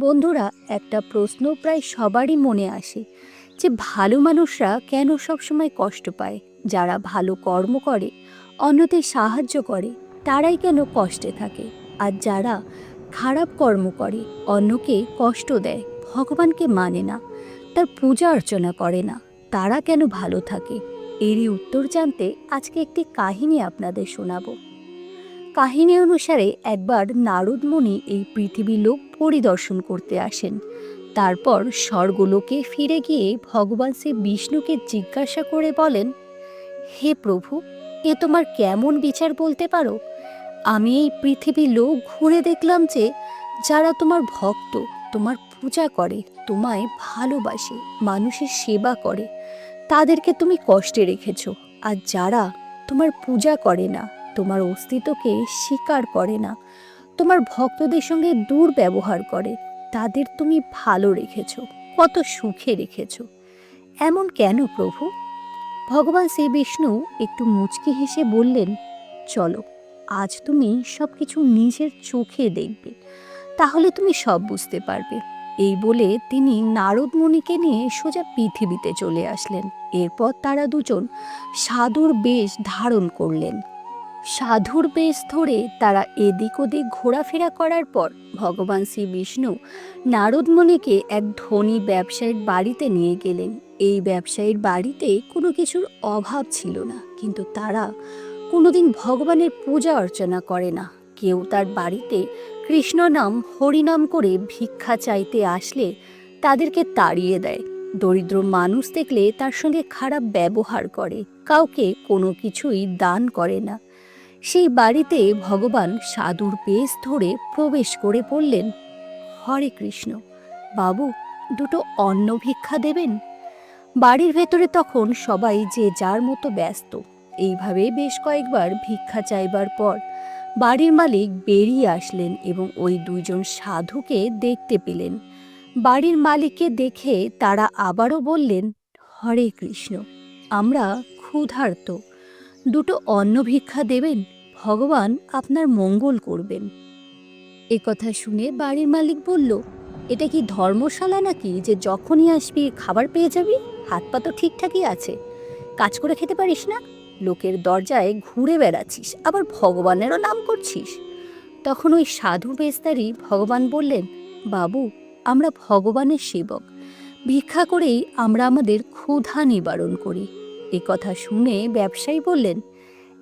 বন্ধুরা, একটা প্রশ্ন প্রায় সবারই মনে আসে যে ভালো মানুষরা কেন সবসময় কষ্ট পায়? যারা ভালো কর্ম করে, অন্যদের সাহায্য করে, তারাই কেন কষ্টে থাকে? আর যারা খারাপ কর্ম করে, অন্যকে কষ্ট দেয়, ভগবানকে মানে না, তার পূজা অর্চনা করে না, তারা কেন ভালো থাকে? এরই উত্তর জানতে আজকে একটি কাহিনী আপনাদের শোনাবো। কাহিনী অনুসারে একবার নারদ মুনি এই পৃথিবী লোক পরিদর্শন করতে আসেন। তারপর স্বর্গলোকে ফিরে গিয়ে ভগবান শ্রী বিষ্ণুকে জিজ্ঞাসা করে বলেন, হে প্রভু, এ তোমার কেমন বিচার বলতে পারো? আমি এই পৃথিবী লোক ঘুরে দেখলাম যে, যারা তোমার ভক্ত, তোমার পূজা করে, তোমায় ভালোবাসে, মানুষের সেবা করে, তাদেরকে তুমি কষ্টে রেখেছ, আর যারা তোমার পূজা করে না তোমার অস্তিত্বকে স্বীকার করে না। তোমার ভক্তদের সঙ্গে দুর্ব্যবহার করে। তাদের তুমি ভালো রেখেছ, কত সুখে রেখেছ। এমন কেন প্রভু? ভগবান শ্রী বিষ্ণু একটু মুচকি হেসে বললেন, চলো, আজ তুমি সব কিছু নিজের চোখে দেখবে। তাহলে তুমি সব বুঝতে পারবে। এই বলে তিনি নারদ মুনিকে নিয়ে সোজা পৃথিবীতে চলে আসলেন। এরপর তারা দুজন সাধুর বেশ ধারণ করলেন। সাধুর বেশ ধরে তারা এদিক ওদিক ঘোরাফেরা করার পর ভগবান শ্রী বিষ্ণু নারদমণিকে এক ধনী ব্যবসায়ীর বাড়িতে নিয়ে গেলেন। এই ব্যবসায়ীর বাড়িতে কোনো কিছুর অভাব ছিল না, কিন্তু তারা কোনোদিন ভগবানের পূজা অর্চনা করে না। কেউ তার বাড়িতে কৃষ্ণ নাম হরিনাম করে ভিক্ষা চাইতে আসলে তাদেরকে তাড়িয়ে দেয়। দরিদ্র মানুষ দেখলে তার সঙ্গে খারাপ ব্যবহার করে, কাউকে কোনো কিছুই দান করে না। সেই বাড়িতে ভগবান সাধুর বেশ ধরে প্রবেশ করে পড়লেন। হরে কৃষ্ণ, বাবু, দুটো অন্ন ভিক্ষা দেবেন? বাড়ির ভেতরে তখন সবাই যে যার মতো ব্যস্ত, এইভাবে বেশ কয়েকবার ভিক্ষা চাইবার পর বাড়ির মালিক বেরিয়ে আসলেন এবং ওই দুইজন সাধুকে দেখতে পেলেন। বাড়ির মালিককে দেখে তারা আবারও বললেন, হরে কৃষ্ণ, আমরা ক্ষুধার্ত। দুটো অন্ন ভিক্ষা দেবেন, ভগবান আপনার মঙ্গল করবেন। এ কথা শুনে বাড়ির মালিক বলল, এটা কি ধর্মশালা নাকি যে যখনই আসবি খাবার পেয়ে যাবি? হাত পা তো ঠিকঠাকই আছে। কাজ করে খেতে পারিস না? লোকের দরজায় ঘুরে বেড়াচ্ছিস, আবার ভগবানেরও নাম করছিস। তখন ওই সাধু বেস্তারি ভগবান বললেন, বাবু, আমরা ভগবানের সেবক। ভিক্ষা করেই আমরা আমাদের ক্ষুধা নিবারণ করি। এ কথা শুনে ব্যবসায়ী বললেন,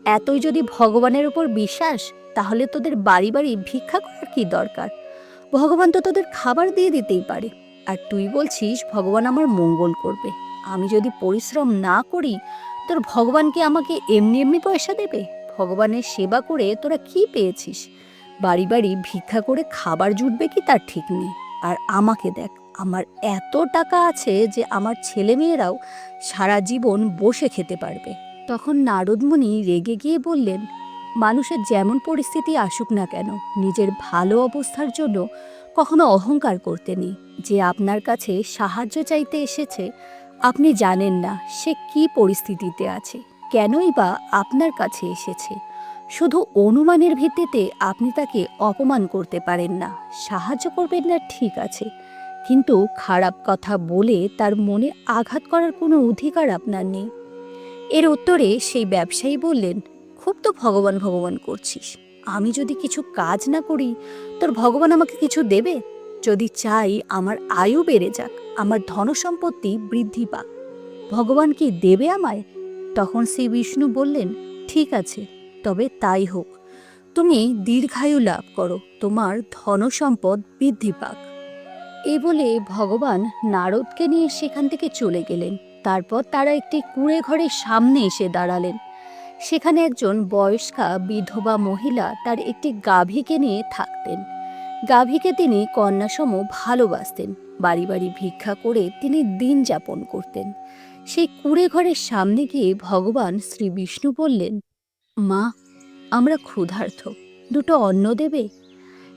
এতই যদি ভগবানের উপর বিশ্বাস, তাহলে তোদের বাড়ি বাড়ি ভিক্ষা করার কি দরকার? ভগবান তো তোদের খাবার দিয়ে দিতেই পারে। আর তুই বলছিস ভগবান আমার মঙ্গল করবে। আমি যদি পরিশ্রম না করি, তোর ভগবান কি আমাকে এমনি এমনি পয়সা দেবে? ভগবানের সেবা করে তোরা কি পেয়েছিস? বাড়ি বাড়ি ভিক্ষা করে খাবার জুটবে কি তার ঠিক নেই। আর আমাকে দেখ আমার এত টাকা আছে যে আমার ছেলেমেয়েরাও সারা জীবন বসে খেতে পারবে। তখন নারদমণি রেগে গিয়ে বললেন, মানুষের যেমন পরিস্থিতি আসুক না কেন, নিজের ভালো অবস্থার জন্য কখনো অহংকার করতে যে আপনার কাছে সাহায্য চাইতে এসেছে, আপনি জানেন না সে কি পরিস্থিতিতে আছে, কেনই বা আপনার কাছে এসেছে। শুধু অনুমানের ভিত্তিতে আপনি তাকে অপমান করতে পারেন না, সাহায্য করবেন না, ঠিক আছে। কিন্তু খারাপ কথা বলে তার মনে আঘাত করার কোনো অধিকার আপনার নেই। এর উত্তরে সেই ব্যবসায়ী বললেন, খুব তো ভগবান ভগবান করছিস। আমি যদি কিছু কাজ না করি, তোর ভগবান আমাকে কিছু দেবে? যদি চাই, আমার আয়ু বেড়ে যাক, আমার ধনসম্পত্তি বৃদ্ধি পাক। ভগবান কি দেবে আমায়? তখন শ্রী বিষ্ণু বললেন, ঠিক আছে, তবে তাই হোক। তুমি দীর্ঘায়ু লাভ করো, তোমার ধনসম্পদ বৃদ্ধি পাক। এ বলে ভগবান নারদকে নিয়ে সেখান থেকে চলে গেলেন। তারপর তারা একটি কুঁড়ে ঘরের সামনে এসে দাঁড়ালেন। সেখানে একজন বয়স্কা বিধবা মহিলা তার একটি গাভীকে নিয়ে থাকতেন। গাভীকে তিনি কন্যাসম ভালোবাসতেন। বাড়ি বাড়ি ভিক্ষা করে তিনি দিন যাপন করতেন। সেই কুঁড়ে ঘরের সামনে গিয়ে ভগবান শ্রী বিষ্ণু বললেন, মা, আমরা ক্ষুধার্থ দুটো অন্ন দেবে?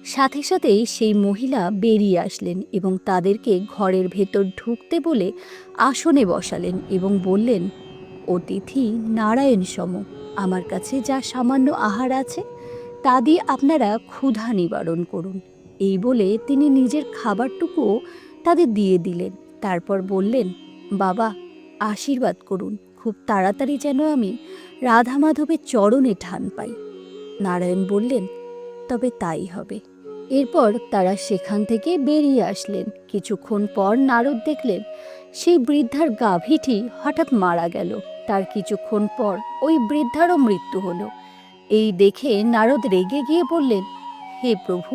সাথে সাথেই সেই মহিলা বেরিয়ে আসলেন এবং তাদেরকে ঘরের ভেতর ঢুকতে বলে আসনে বসালেন এবং বললেন অতিথি নারায়ণ সম, আমার কাছে যা সামান্য আহার আছে, তা দিয়ে আপনারা ক্ষুধা নিবারণ করুন। এই বলে তিনি নিজের খাবারটুকুও তাদের দিয়ে দিলেন। তারপর বললেন, বাবা, আশীর্বাদ করুন, খুব তাড়াতাড়ি যেন আমি রাধা মাধবের চরণে ঠান পাই। নারায়ণ বললেন, তবে তাই হবে। এরপর তারা সেখান থেকে বেরিয়ে আসলেন। কিছুক্ষণ পর নারদ দেখলেন, সেই বৃদ্ধার গাভীটি হঠাৎ মারা গেল। তার কিছুক্ষণ পর ওই বৃদ্ধারও মৃত্যু হলো। এই দেখে নারদ রেগে গিয়ে বললেন, হে প্রভু,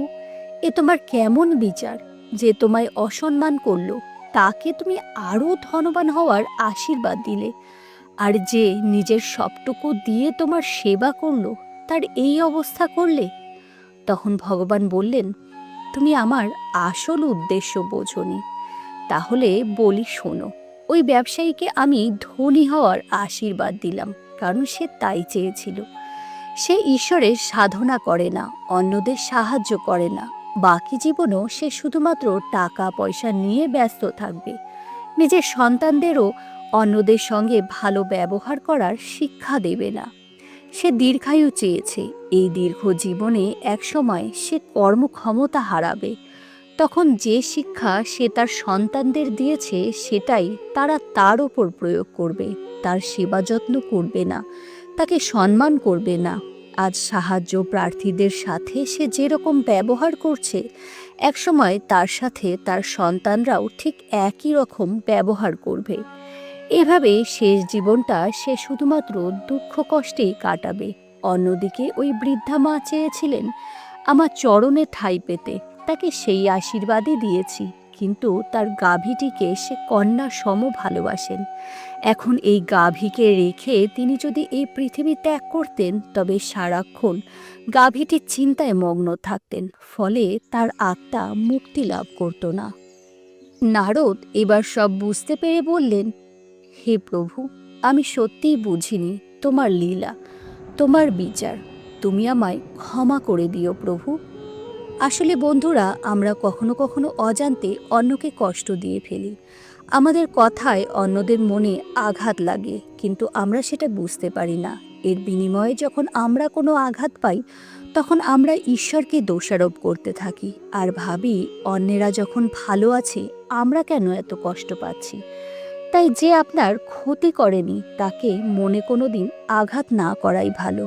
এ তোমার কেমন বিচার? যে তোমায় অসম্মান করল, তাকে তুমি আরও ধনবান হওয়ার আশীর্বাদ দিলে। আর যে নিজের সবটুকু দিয়ে তোমার সেবা করল, তার এই অবস্থা করলে তখন ভগবান বললেন, তুমি আমার আসল উদ্দেশ্য বোঝনি। তাহলে বলি শোনো, ওই ব্যবসায়ীকে আমি ধনী হওয়ার আশীর্বাদ দিলাম, কারণ সে তাই চেয়েছিল। সে ঈশ্বরের সাধনা করে না, অন্যদের সাহায্য করে না। বাকি জীবনও সে শুধুমাত্র টাকা পয়সা নিয়ে ব্যস্ত থাকবে। নিজের সন্তানদেরও অন্যদের সঙ্গে ভালো ব্যবহার করার শিক্ষা দেবে না। সে দীর্ঘায়ু চেয়েছে। এই দীর্ঘ জীবনে একসময় সে কর্মক্ষমতা হারাবে। তখন যে শিক্ষা সে তার সন্তানদের দিয়েছে, সেটাই তারা তার ওপর প্রয়োগ করবে। তার সেবা যত্ন করবে না, তাকে সম্মান করবে না। আজ সাহায্য প্রার্থীদের সাথে সে যেরকম ব্যবহার করছে, একসময় তার সাথে তার সন্তানরাও ঠিক একই রকম ব্যবহার করবে। এভাবে শেষ জীবনটা সে শুধুমাত্র দুঃখ কষ্টেই কাটাবে। অন্যদিকে ওই বৃদ্ধা মা চেয়েছিলেন, আমার চরণে ঠাই পেতে। তাকে সেই আশীর্বাদই দিয়েছি, কিন্তু তার গাভীটিকে সে কন্যা সম ভালোবাসেন। এখন এই গাভীকে রেখে তিনি যদি এই পৃথিবী ত্যাগ করতেন, তবে সারাক্ষণ গাভীটির চিন্তায় মগ্ন থাকতেন, ফলে তার আত্মা মুক্তি লাভ করত না। নারদ এবার সব বুঝতে পেরে বললেন হে প্রভু, আমি সত্যিই বুঝিনি তোমার লীলা, তোমার বিচার। তুমি আমায় ক্ষমা করে দিও প্রভু। আসলে বন্ধুরা, আমরা কখনো কখনো অজান্তে অন্যকে কষ্ট দিয়ে ফেলি। আমাদের কথায় অন্যদের মনে আঘাত লাগে, কিন্তু আমরা সেটা বুঝতে পারি না। এর বিনিময়ে যখন আমরা কোনো আঘাত পাই, তখন আমরা ঈশ্বরকে দোষারোপ করতে থাকি। আর ভাবি, অন্যেরা যখন ভালো আছে, আমরা কেন এত কষ্ট পাচ্ছি? তাই যে আপনার ক্ষতি করেনি, তাকে মনে কোনো দিন আঘাত না করাই ভালো।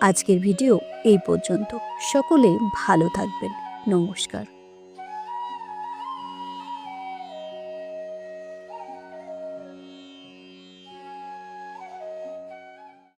আজকের ভিডিও এই পর্যন্ত। সকলে ভালো থাকবেন। নমস্কার।